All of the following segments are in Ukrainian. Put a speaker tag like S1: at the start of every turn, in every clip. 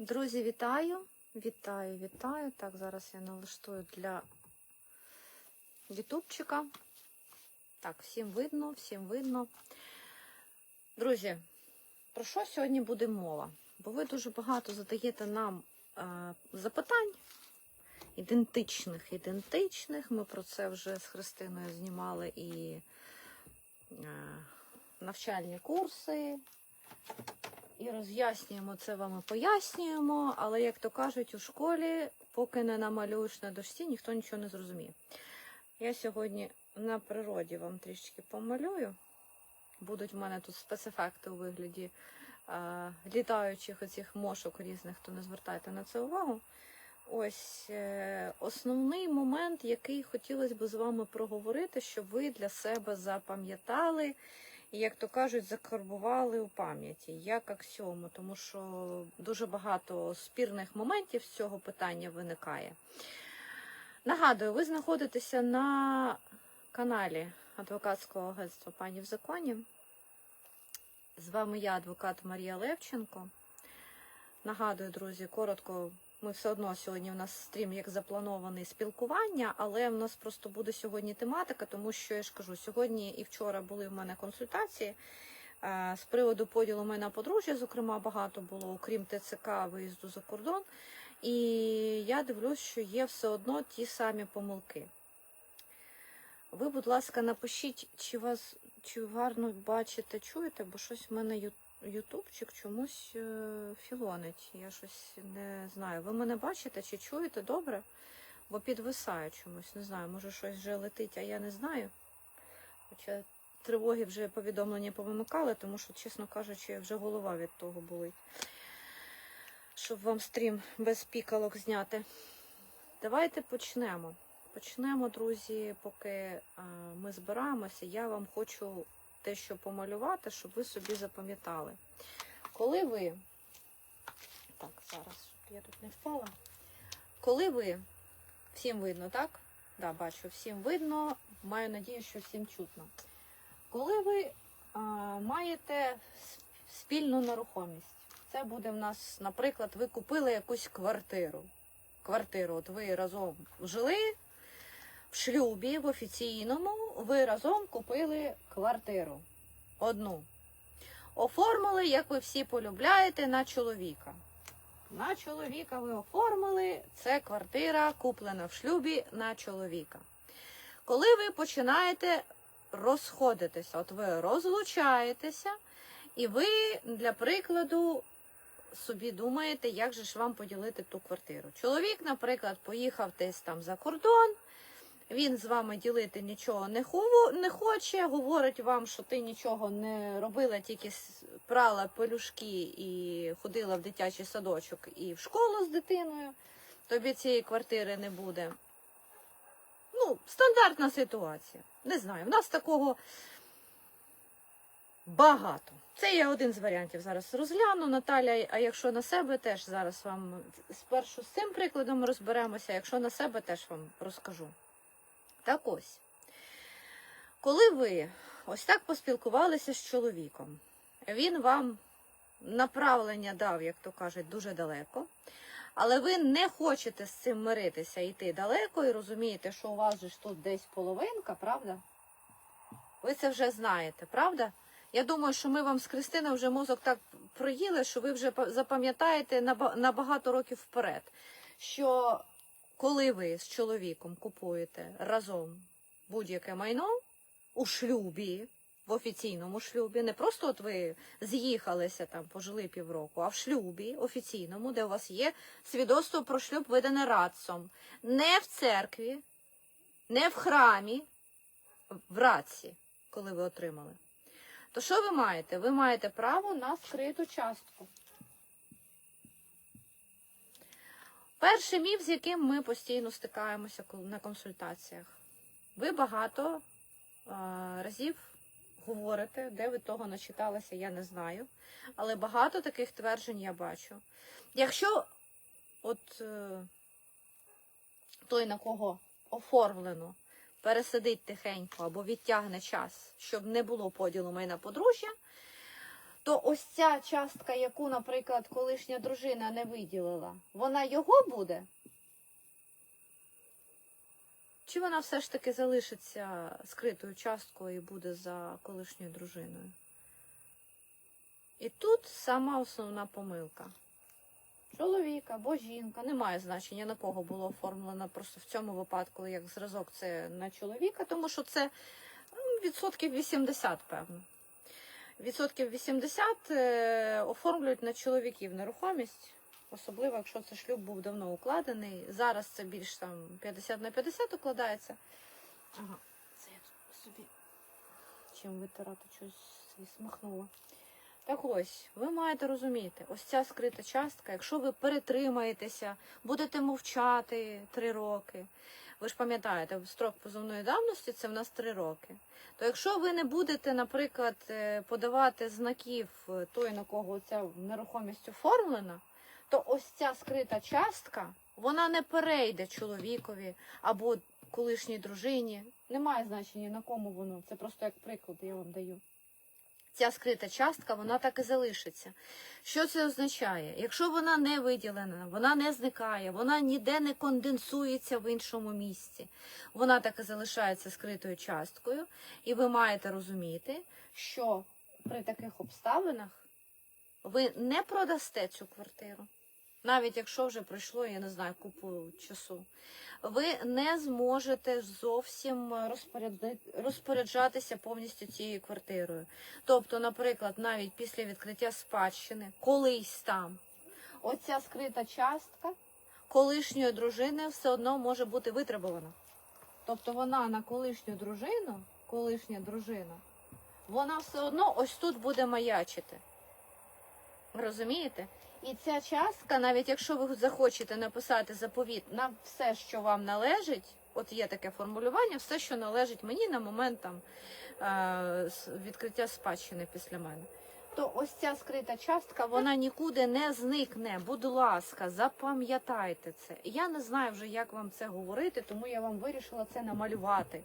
S1: Друзі, вітаю! Вітаю, вітаю. Так, зараз я налаштую для ютубчика. Так, всім видно, всім видно. Друзі, про що сьогодні буде мова? Бо ви дуже багато задаєте нам е, запитань. Ідентичних, ідентичних. Ми про це вже з Христиною знімали і е, навчальні курси, і роз'яснюємо це вам і пояснюємо, але, як то кажуть, у школі, поки не намалюєш на дошці, ніхто нічого не зрозуміє. Я сьогодні на природі вам трішки помалюю. Будуть в мене тут спецефекти у вигляді е, літаючих оцих мошок різних, то не звертайте на це увагу. Ось е, основний момент, який хотілося б з вами проговорити, щоб ви для себе запам'ятали і, як то кажуть, закарбували у пам'яті як аксіому, тому що дуже багато спірних моментів з цього питання виникає. Нагадую, ви знаходитеся на каналі адвокатського агентства Пані в законі. З вами я, адвокат Марія Левченко. Нагадую, друзі, коротко. Ми все одно сьогодні у нас стрім як запланований спілкування, але в нас просто буде сьогодні тематика, тому що я ж кажу, сьогодні і вчора були в мене консультації е, з приводу поділу майна подружжя, зокрема, багато було, окрім ТЦК, виїзду за кордон. І я дивлюсь, що є все одно ті самі помилки. Ви, будь ласка, напишіть, чи вас чи гарно бачите, чуєте, бо щось в мене ю- ютубчик чомусь е, філонить. Я щось не знаю. Ви мене бачите чи чуєте добре? Бо підвисає чомусь, не знаю, може щось вже летить, а я не знаю. Хоча тривоги вже повідомлення повимикали, тому що, чесно кажучи, вже голова від того болить. Щоб вам стрім без пікалок зняти. Давайте почнемо. Почнемо, друзі, поки а, ми збираємося. Я вам хочу те, що помалювати, щоб ви собі запам'ятали. Коли ви. Так, зараз я тут не впала. Коли ви. Всім видно, так? Да, бачу, всім видно. Маю надію, що всім чутно. Коли ви а, маєте спільну нерухомість, це буде в нас, наприклад, ви купили якусь квартиру. Квартиру, от ви разом жили в шлюбі, в офіційному, ви разом купили квартиру. Одну. Оформили, як ви всі полюбляєте, на чоловіка. На чоловіка ви оформили, це квартира куплена в шлюбі на чоловіка. Коли ви починаєте розходитися, от ви розлучаєтеся, і ви, для прикладу, собі думаєте, як же ж вам поділити ту квартиру. Чоловік, наприклад, поїхав десь там за кордон, він з вами ділити нічого не, хоче, говорить вам, що ти нічого не робила, тільки прала пелюшки і ходила в дитячий садочок і в школу з дитиною. Тобі цієї квартири не буде. Ну, стандартна ситуація. Не знаю, в нас такого багато. Це я один з варіантів зараз розгляну. Наталя, а якщо на себе теж зараз вам спершу з цим прикладом розберемося, якщо на себе теж вам розкажу. Так ось, коли ви ось так поспілкувалися з чоловіком, він вам направлення дав, як то кажуть, дуже далеко, але ви не хочете з цим миритися йти далеко і розумієте, що у вас же ж тут десь половинка, правда? Ви це вже знаєте, правда? Я думаю, що ми вам з Кристиною вже мозок так проїли, що ви вже запам'ятаєте на багато років вперед, що коли ви з чоловіком купуєте разом будь-яке майно у шлюбі, в офіційному шлюбі, не просто от ви з'їхалися там, пожили півроку, а в шлюбі офіційному, де у вас є свідоцтво про шлюб, видане радцом, не в церкві, не в храмі, в раці, коли ви отримали. То що ви маєте? Ви маєте право на скриту частку. Перший міф, з яким ми постійно стикаємося на консультаціях. Ви багато разів говорите, де ви того начиталися, я не знаю. Але багато таких тверджень я бачу. Якщо от е, той, на кого оформлено, пересидить тихенько або відтягне час, щоб не було поділу майна подружжя, то ось ця частка, яку, наприклад, колишня дружина не виділила, вона його буде? Чи вона все ж таки залишиться скритою часткою і буде за колишньою дружиною? І тут сама основна помилка. Чоловік або жінка, не має значення на кого було оформлено. Просто в цьому випадку, як зразок, це на чоловіка, тому що це відсотків 80, певно. Відсотків 80 е, оформлюють на чоловіків нерухомість, особливо якщо це шлюб був давно укладений. Зараз це більш там 50 на 50 укладається. Ага, це я собі чим витирати щось смахнула. Так ось, ви маєте розуміти, ось ця скрита частка, якщо ви перетримаєтеся, будете мовчати три роки. Ви ж пам'ятаєте, строк позовної давності це в нас три роки. То якщо ви не будете, наприклад, е, подавати знаків е, той, на кого ця нерухомість оформлена, то ось ця скрита частка, вона не перейде чоловікові або колишній дружині. Немає значення на кому воно. Це просто як приклад я вам даю. Ця скрита частка, вона так і залишиться. Що це означає? Якщо вона не виділена, вона не зникає, вона ніде не конденсується в іншому місці, вона так і залишається скритою часткою, і ви маєте розуміти, що при таких обставинах ви не продасте цю квартиру. Навіть якщо вже пройшло, я не знаю, купу часу, ви не зможете зовсім розпоряджатися повністю цією квартирою. Тобто, наприклад, навіть після відкриття спадщини, колись там, оця скрита частка колишньої дружини все одно може бути витребувана. Тобто вона на колишню дружину, колишня дружина, вона все одно ось тут буде маячити. Розумієте? І ця частка, навіть якщо ви захочете написати заповіт на все, що вам належить, от є таке формулювання, все, що належить мені на момент там, е, відкриття спадщини після мене. То ось ця скрита частка, вона нікуди не зникне. Будь ласка, запам'ятайте це. Я не знаю вже, як вам це говорити, тому я вам вирішила це намалювати.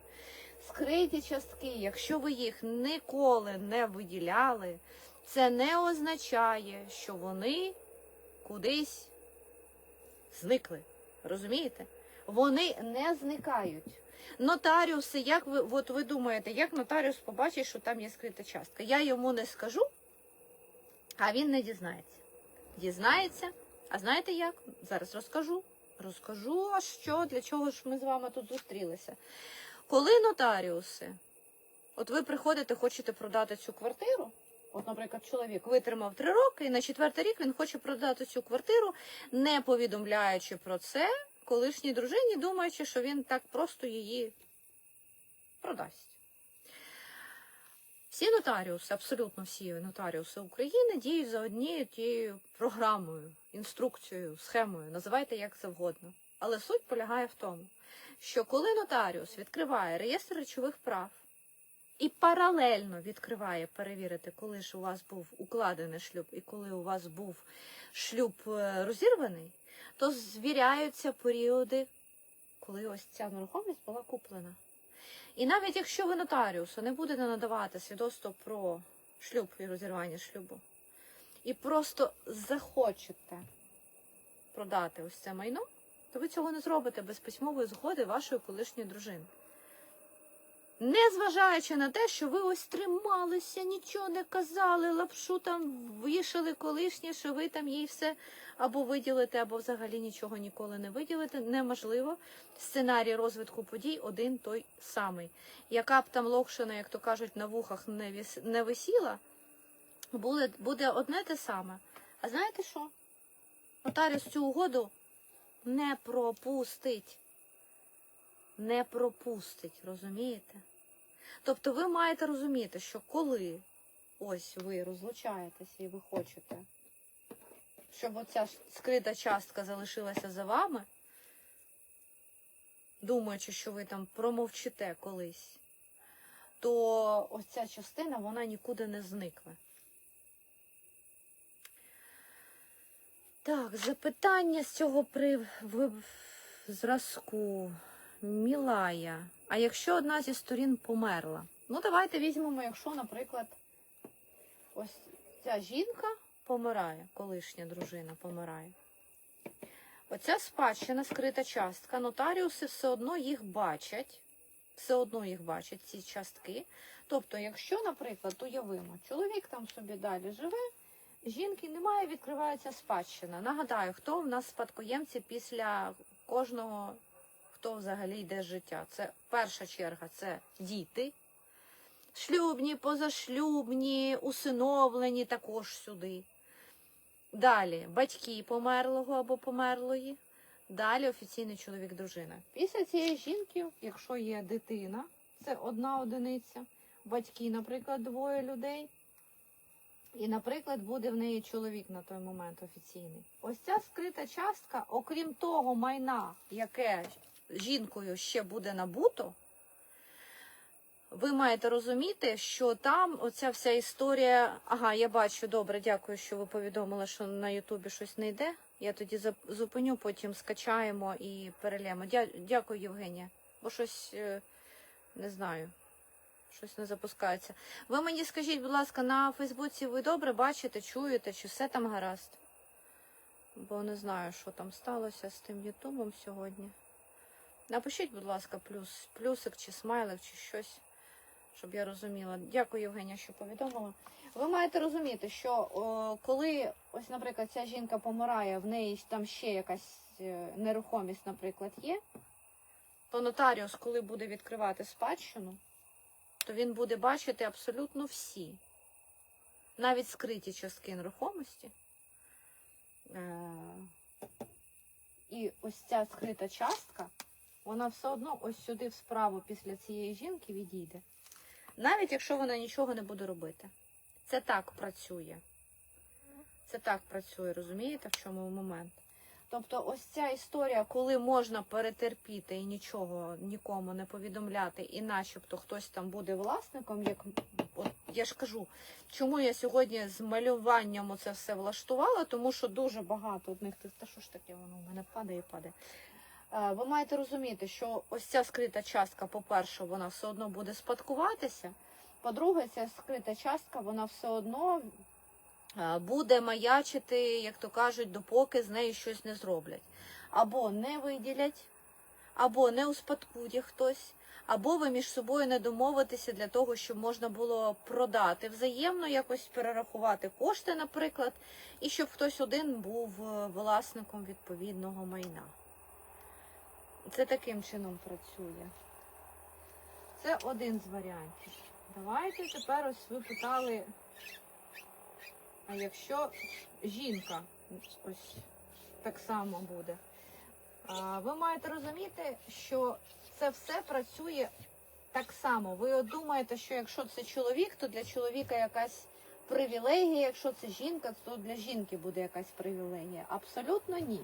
S1: Скриті частки, якщо ви їх ніколи не виділяли, це не означає, що вони кудись зникли. Розумієте? Вони не зникають. Нотаріуси, як ви, от ви думаєте, як нотаріус побачить, що там є скрита частка? Я йому не скажу, а він не дізнається. Дізнається. А знаєте як? Зараз розкажу. Розкажу, а що, для чого ж ми з вами тут зустрілися. Коли нотаріуси, от ви приходите, хочете продати цю квартиру, От, наприклад, чоловік витримав три роки, і на четвертий рік він хоче продати цю квартиру, не повідомляючи про це колишній дружині, думаючи, що він так просто її продасть. Всі нотаріуси, абсолютно всі нотаріуси України діють за однією тією програмою, інструкцією, схемою, називайте як завгодно. Але суть полягає в тому, що коли нотаріус відкриває реєстр речових прав, і паралельно відкриває перевірити, коли ж у вас був укладений шлюб і коли у вас був шлюб е, розірваний, то звіряються періоди, коли ось ця нерухомість була куплена. І навіть якщо ви нотаріусу не будете надавати свідоцтво про шлюб і розірвання шлюбу, і просто захочете продати ось це майно, то ви цього не зробите без письмової згоди вашої колишньої дружини. Не зважаючи на те, що ви ось трималися, нічого не казали, лапшу там вішали колишнє, що ви там їй все або виділите, або взагалі нічого ніколи не виділите, неможливо. Сценарій розвитку подій один той самий. Яка б там локшина, як то кажуть, на вухах не, віс... не висіла, буде, буде одне те саме. А знаєте що? Нотаріус цю угоду не пропустить не пропустить, розумієте? Тобто ви маєте розуміти, що коли ось ви розлучаєтеся і ви хочете, щоб оця скрита частка залишилася за вами, думаючи, що ви там промовчите колись, то ось ця частина вона нікуди не зникне. Так, запитання з цього при... зразку. Мілая. А якщо одна зі сторін померла? Ну, давайте візьмемо, якщо, наприклад, ось ця жінка помирає, колишня дружина помирає. Оця спадщина, скрита частка, нотаріуси все одно їх бачать, все одно їх бачать, ці частки. Тобто, якщо, наприклад, уявимо, чоловік там собі далі живе, жінки немає, відкривається спадщина. Нагадаю, хто в нас спадкоємці після кожного, хто взагалі йде життя. Це перша черга це діти. Шлюбні, позашлюбні, усиновлені також сюди. Далі батьки померлого або померлої. Далі офіційний чоловік, дружина. Після цієї жінки, якщо є дитина, це одна одиниця, батьки, наприклад, двоє людей. І, наприклад, буде в неї чоловік на той момент офіційний. Ось ця скрита частка, окрім того майна, яке жінкою ще буде набуто, ви маєте розуміти, що там оця вся історія. Ага, я бачу, добре, дякую, що ви повідомили, що на Ютубі щось не йде. Я тоді зупиню, потім скачаємо і перелємо. Дя- Дякую, Євгенія. Бо щось е, не знаю, щось не запускається. Ви мені скажіть, будь ласка, на Фейсбуці ви добре бачите, чуєте, чи все там гаразд? Бо не знаю, що там сталося з тим Ютубом сьогодні. Напишіть, будь ласка, плюс, плюсик чи смайлик, чи щось, щоб я розуміла. Дякую, Євгенія, що повідомила. Ви маєте розуміти, що о, коли, ось, наприклад, ця жінка помирає, в неї там ще якась е, нерухомість, наприклад, є, то нотаріус, коли буде відкривати спадщину, то він буде бачити абсолютно всі, навіть скриті частки нерухомості. Е, І ось ця скрита частка, вона все одно ось сюди вправо після цієї жінки відійде. Навіть якщо вона нічого не буде робити. Це так працює. Це так працює, розумієте, в чому момент? Тобто, ось ця історія, коли можна перетерпіти і нічого нікому не повідомляти, і начебто хтось там буде власником, як от я ж кажу, чому я сьогодні з малюванням це все влаштувала, тому що дуже багато одних та що ж таке воно в мене падає і падає. Е, Ви маєте розуміти, що ось ця скрита частка, по-перше, вона все одно буде спадкуватися. По-друге, ця скрита частка, вона все одно е, буде маячити, як то кажуть, допоки з нею щось не зроблять. Або не виділять, або не успадкує хтось, або ви між собою не домовитеся для того, щоб можна було продати взаємно, якось перерахувати кошти, наприклад, і щоб хтось один був е, власником відповідного майна. Це таким чином працює. Це один з варіантів. Давайте тепер ось ви питали, а якщо жінка ось так само буде. А, Ви маєте розуміти, що це все працює так само. Ви думаєте, що якщо це чоловік, то для чоловіка якась привілегія, якщо це жінка, то для жінки буде якась привілегія. Абсолютно ні.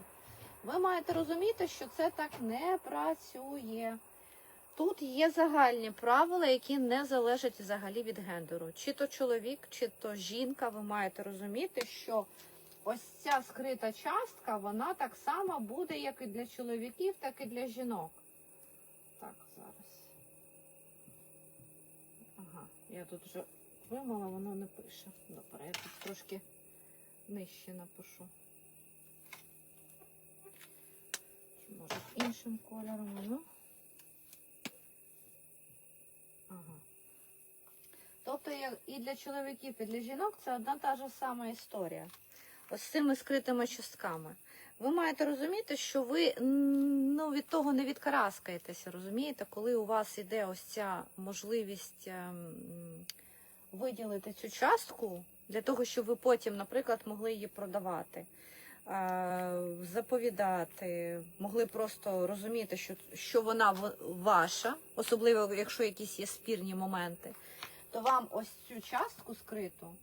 S1: Ви маєте розуміти, що це так не працює. Тут є загальні правила, які не залежать взагалі від гендеру. Чи то чоловік, чи то жінка, ви маєте розуміти, що ось ця скрита частка, вона так само буде як і для чоловіків, так і для жінок. Так, зараз. Ага, я тут вже вимала, воно не пише. Добре, я тут трошки нижче напишу. Чи може іншим кольором, ну. Ага. Тобто і для чоловіків, і для жінок це одна та ж сама історія. Ось з цими скритими частками. Ви маєте розуміти, що ви ну, від того не відкараскаєтеся, розумієте, коли у вас іде ось ця можливість ем, виділити цю частку для того, щоб ви потім, наприклад, могли її продавати, заповідати, могли просто розуміти, що, що вона ваша, особливо якщо якісь є спірні моменти, то вам ось цю частку скриту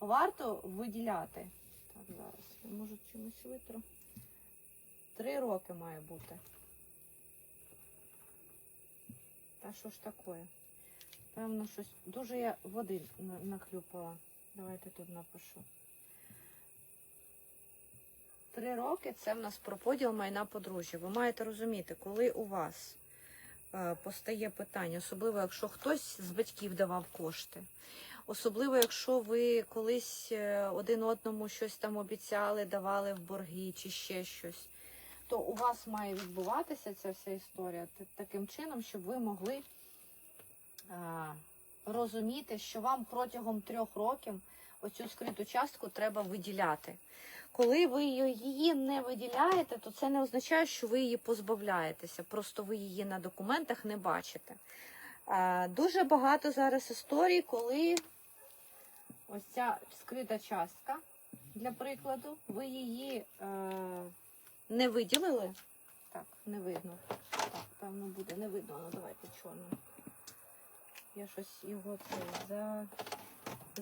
S1: варто виділяти. Так, зараз я можу чимось витру. Три роки має бути. Та що ж таке? Певно, щось. Дуже я води на- нахлюпала. Давайте тут напишу. Три роки це в нас про поділ майна подружжя. Ви маєте розуміти, коли у вас е, постає питання, особливо якщо хтось з батьків давав кошти. Особливо, якщо ви колись е, один одному щось там обіцяли, давали в борги чи ще щось, то у вас має відбуватися ця вся історія таким чином, щоб ви могли е, розуміти, що вам протягом трьох років оцю скриту частку треба виділяти. Коли ви її не виділяєте, то це не означає, що ви її позбавляєтеся. Просто ви її на документах не бачите. Е, Дуже багато зараз історій, коли ось ця скрита частка, для прикладу, ви її е, не виділили. Так, не видно. Так, певно буде, не видно. Ну давайте чорним. Я щось його це за...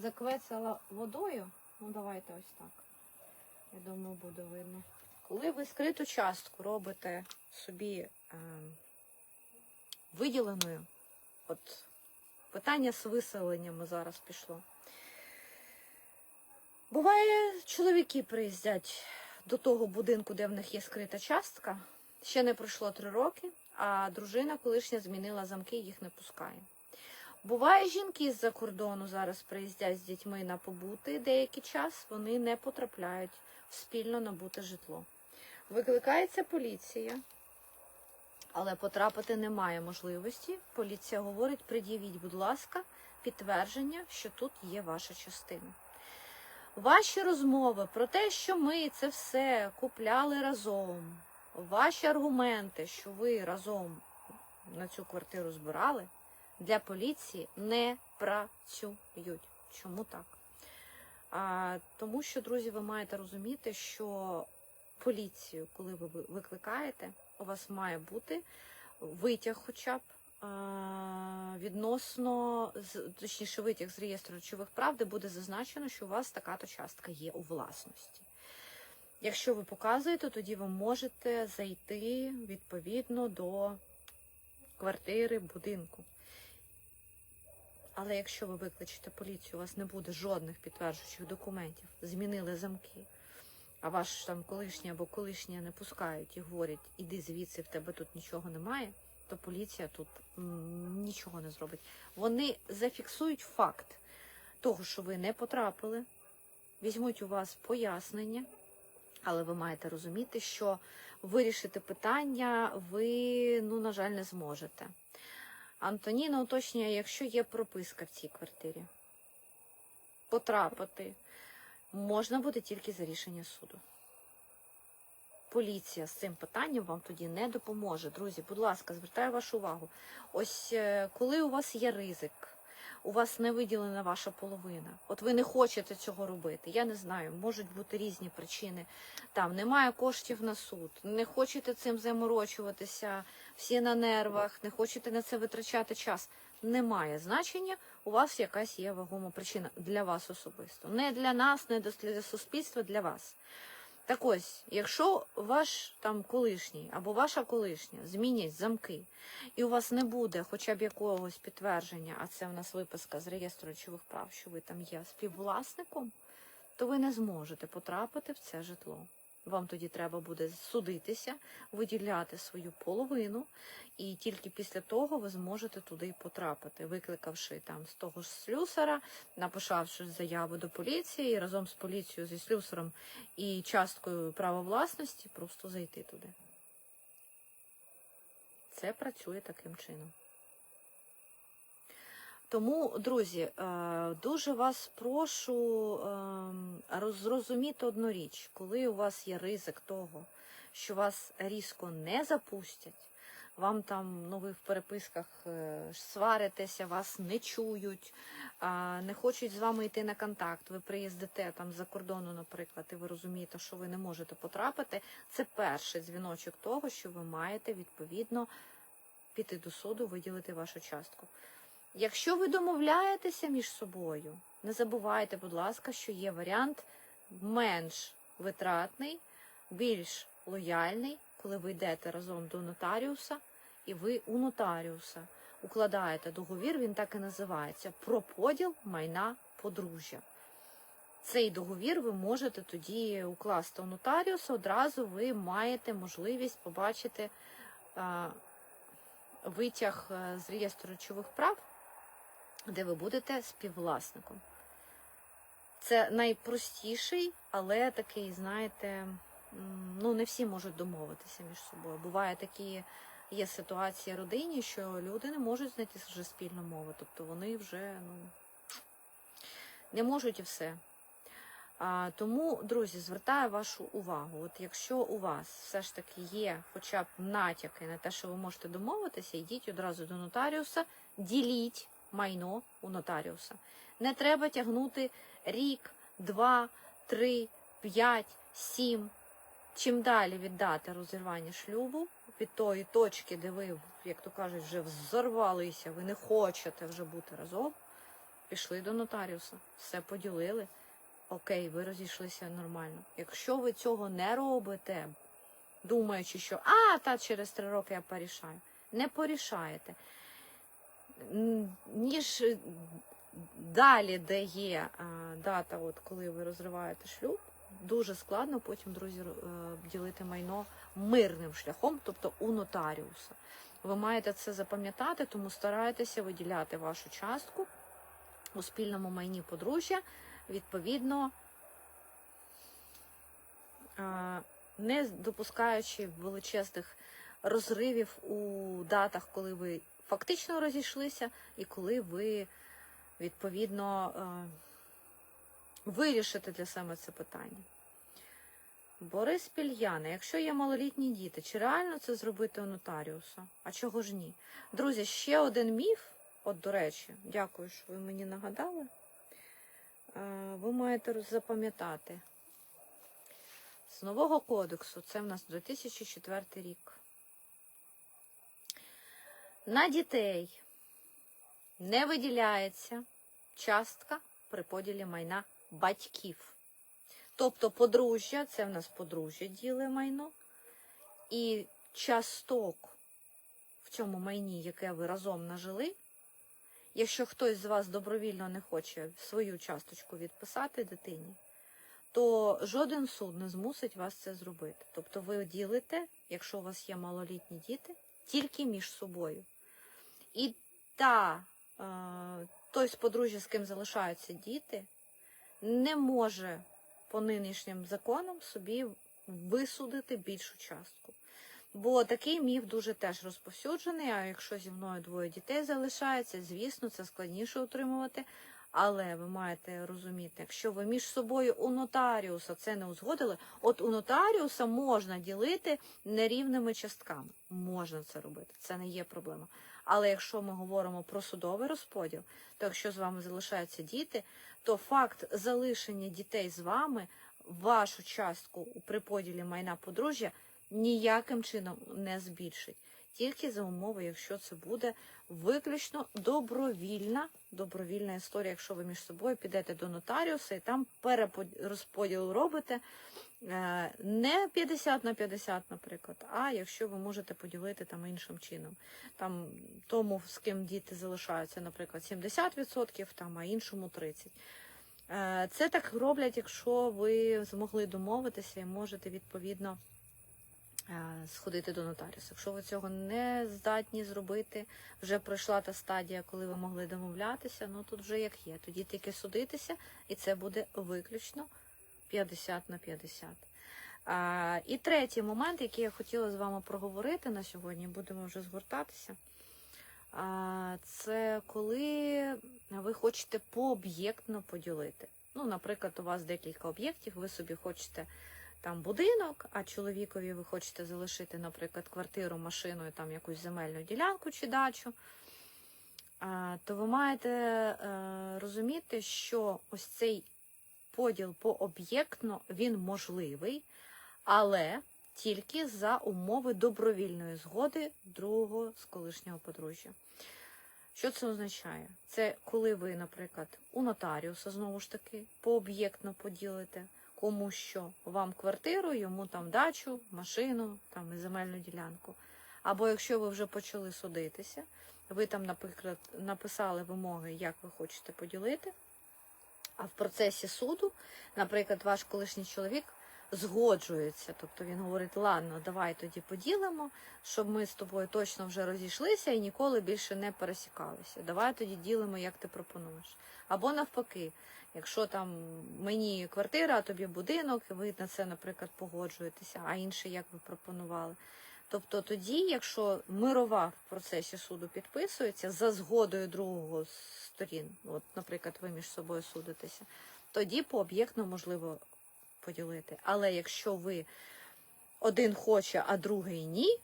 S1: заквецала водою. Ну давайте ось так. Я думаю, буде видно. Коли ви скриту частку робите собі е, виділеною, от питання з виселеннями зараз пішло. Буває, чоловіки приїздять до того будинку, де в них є скрита частка. Ще не пройшло три роки, а дружина колишня змінила замки і їх не пускає. Буває, жінки з-за кордону зараз приїздять з дітьми на побути деякий час, вони не потрапляють в спільно набуте житло. Викликається поліція, але потрапити немає можливості. Поліція говорить: пред'явіть, будь ласка, підтвердження, що тут є ваша частина. Ваші розмови про те, що ми це все купляли разом, ваші аргументи, що ви разом на цю квартиру збирали, для поліції не працюють. Чому так? А, тому що, друзі, ви маєте розуміти, що поліцію, коли ви ви- викликаєте, у вас має бути витяг хоча б відносно, точніше, витяг з реєстру речових прав, де буде зазначено, що у вас така-то частка є у власності. Якщо ви показуєте, тоді ви можете зайти відповідно до квартири, будинку. Але якщо ви викличете поліцію, у вас не буде жодних підтверджуючих документів, змінили замки, а ваш там колишній або колишня не пускають і говорять, іди звідси, в тебе тут нічого немає, то поліція тут нічого не зробить. Вони зафіксують факт того, що ви не потрапили, візьмуть у вас пояснення, але ви маєте розуміти, що вирішити питання ви, ну, на жаль, не зможете. Антоніна уточнює, якщо є прописка в цій квартирі, потрапити можна буде тільки за рішення суду. Поліція з цим питанням вам тоді не допоможе. Друзі, будь ласка, звертаю вашу увагу. Ось е, коли у вас є ризик, у вас не виділена ваша половина, от ви не хочете цього робити. Я не знаю, можуть бути різні причини. Там немає коштів на суд, не хочете цим заморочуватися, всі на нервах, не хочете на це витрачати час. Немає значення, у вас якась є вагома причина для вас особисто. Не для нас, не для суспільства, для вас. Так ось, якщо ваш там колишній або ваша колишня змінять замки, і у вас не буде хоча б якогось підтвердження, а це в нас виписка з реєстру речових прав, що ви там є співвласником, то ви не зможете потрапити в це житло. Вам тоді треба буде судитися, виділяти свою половину, і тільки після того ви зможете туди потрапити, викликавши там з того ж слюсара, написавши заяву до поліції, і разом з поліцією зі слюсаром і часткою права власності просто зайти туди. Це працює таким чином. Тому, друзі, е, дуже вас прошу ем, зрозуміти одну річ, коли у вас є ризик того, що вас різко не запустять, вам там, ну ви в переписках е, сваритеся, вас не чують, не хочуть з вами йти на контакт. Ви приїздите там за кордону, наприклад, і ви розумієте, що ви не можете потрапити. Це перший дзвіночок того, що ви маєте відповідно піти до суду, виділити вашу частку. Якщо ви домовляєтеся між собою, не забувайте, будь ласка, що є варіант менш витратний, більш лояльний, коли ви йдете разом до нотаріуса, і ви у нотаріуса укладаєте договір, він так і називається про поділ майна подружжя. Цей договір ви можете тоді укласти у нотаріуса, одразу ви маєте можливість побачити витяг е, з реєстру речових прав, де ви будете співвласником. Це найпростіший, але такий, знаєте, ну не всі можуть домовитися між собою. Буває такі, є ситуації в родині, що люди не можуть знайти вже спільну мову, тобто вони вже ну, не можуть і все. А, тому, друзі, звертаю вашу увагу. От якщо у вас все ж таки є хоча б натяки на те, що ви можете домовитися, йдіть одразу до нотаріуса, діліть майно у нотаріуса. Не треба тягнути рік, два, три, п'ять, сім. Чим далі від дати розірвання шлюбу, від тої точки, де ви, як то кажуть, вже взорвалися, ви не хочете вже бути разом, пішли до нотаріуса, все поділили. Окей, ви розійшлися нормально. Якщо ви цього не робите, думаючи, що а, та через три роки я порішаю, не порішаєте. Ніж е, далі, де є дата, от коли ви розриваєте шлюб, дуже складно потім, друзі, е, ділити майно мирним шляхом, тобто у нотаріуса. Ви маєте це запам'ятати, тому старайтеся виділяти вашу частку у спільному майні подружжя, відповідно, не допускаючи величезних розривів у датах, коли ви фактично розійшлися, і коли ви відповідно е, вирішите для себе це питання. Борис Пільяна, якщо є малолітні діти, чи реально це зробити у нотаріуса? А чого ж ні? Друзі, ще один міф, от до речі, дякую, що ви мені нагадали. Е, Ви маєте запам'ятати. З нового кодексу, це в нас 2004 рік. На дітей не виділяється частка при поділі майна батьків. Тобто подружжя, це в нас подружжя ділить майно, і часток в цьому майні, яке ви разом нажили, якщо хтось з вас добровільно не хоче свою часточку відписати дитині, то жоден суд не змусить вас це зробити. Тобто ви ділите, якщо у вас є малолітні діти, тільки між собою. І та, е, той з подружжя, з ким залишаються діти, не може по нинішнім законам собі висудити більшу частку. Бо такий міф дуже теж розповсюджений, а якщо зі мною двоє дітей залишається, звісно, це складніше утримувати. Але ви маєте розуміти, якщо ви між собою у нотаріуса це не узгодили, от у нотаріуса можна ділити нерівними частками. Можна це робити, це не є проблема. Але якщо ми говоримо про судовий розподіл, то якщо з вами залишаються діти, то факт залишення дітей з вами вашу частку у приподілі майна подружжя ніяким чином не збільшить. Тільки за умови, якщо це буде виключно добровільна, добровільна історія, якщо ви між собою підете до нотаріуса і там перерозподіл робите е, не 50 на 50, наприклад, а якщо ви можете поділити там іншим чином. Там тому, з ким діти залишаються, наприклад, 70%, там, а іншому 30%. Е, Це так роблять, якщо ви змогли домовитися і можете відповідно сходити до нотаріуса. Якщо ви цього не здатні зробити, вже пройшла та стадія, коли ви могли домовлятися, ну тут вже як є. Тоді тільки судитися, і це буде виключно 50 на 50. А, і третій момент, який я хотіла з вами проговорити на сьогодні, будемо вже згортатися. А, це коли ви хочете пооб'єктно поділити. Ну, наприклад, у вас декілька об'єктів, ви собі хочете там будинок, а чоловікові ви хочете залишити, наприклад, квартиру, машину і там якусь земельну ділянку чи дачу. То ви маєте е, розуміти, що ось цей поділ пооб'єктно він можливий, але тільки за умови добровільної згоди другого з колишнього подружжя. Що це означає? Це коли ви, наприклад, у нотаріуса знову ж таки пооб'єктно поділите кому що вам квартиру, йому там дачу, машину, там і земельну ділянку. Або якщо ви вже почали судитися, ви там, наприклад, написали вимоги, як ви хочете поділити, а в процесі суду, наприклад, ваш колишній чоловік згоджується. Тобто він говорить, ладно, давай тоді поділимо, щоб ми з тобою точно вже розійшлися і ніколи більше не пересікалися. Давай тоді ділимо, як ти пропонуєш. Або навпаки, якщо там мені квартира, а тобі будинок, ви на це, наприклад, погоджуєтеся, а інше як ви пропонували. Тобто тоді, якщо мирова в процесі суду підписується за згодою другого сторін, от, наприклад, ви між собою судитеся, тоді по об'єктно можливо поділити. Але якщо ви один хоче, а другий ні,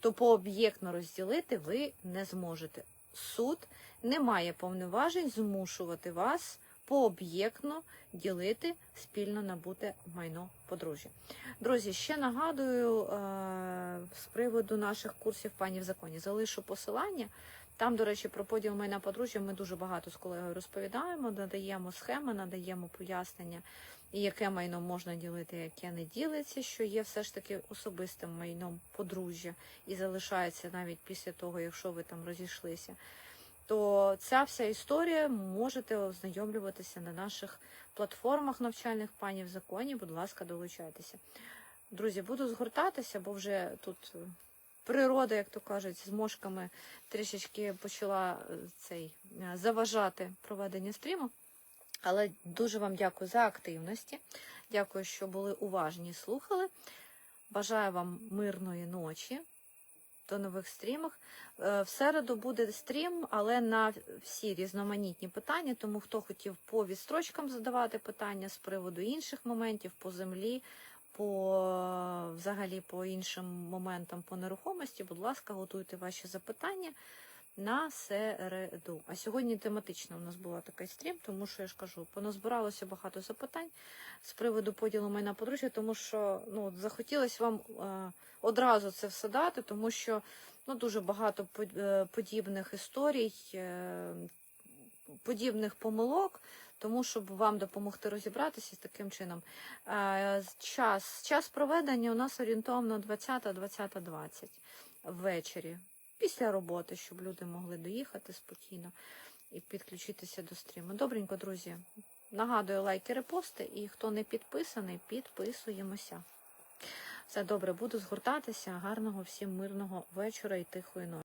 S1: то по об'єктно розділити ви не зможете. Суд не має повноважень змушувати вас пооб'єктно ділити спільно набуте майно подружжя. Друзі, ще нагадую е, з приводу наших курсів пані в законі. Залишу посилання. Там, до речі, про поділ майна подружжя ми дуже багато з колегою розповідаємо, надаємо схеми, надаємо пояснення, яке майно можна ділити, яке не ділиться, що є все ж таки особистим майном подружжя і залишається навіть після того, якщо ви там розійшлися. То ця вся історія можете ознайомлюватися на наших платформах навчальних пані в законі. Будь ласка, долучайтеся. Друзі, буду згортатися, бо вже тут природа, як то кажуть, з мошками трішечки почала е, цей е, заважати проведення стріму. Але дуже вам дякую за активності. Дякую, що були уважні і слухали. Бажаю вам мирної ночі. До нових стрімах. Е, В середу буде стрім, але на всі різноманітні питання. Тому хто хотів по відстрочкам задавати питання з приводу інших моментів по землі, по взагалі по іншим моментам по нерухомості, будь ласка, готуйте ваші запитання на середу. А сьогодні тематично у нас була такий стрім, тому що я ж кажу, поназбиралося багато запитань з приводу поділу майна подружжя, тому що ну, захотілося вам е, одразу це все дати, тому що ну, дуже багато е, подібних історій, е, подібних помилок. Тому щоб вам допомогти розібратися з таким чином. Е, Час, час проведення у нас орієнтовно 20-20-20 ввечері, після роботи, щоб люди могли доїхати спокійно і підключитися до стріму. Добренько, друзі. Нагадую, лайки, репости, і хто не підписаний, підписуємося. Все добре, буду згортатися. Гарного всім мирного вечора і тихої ночі.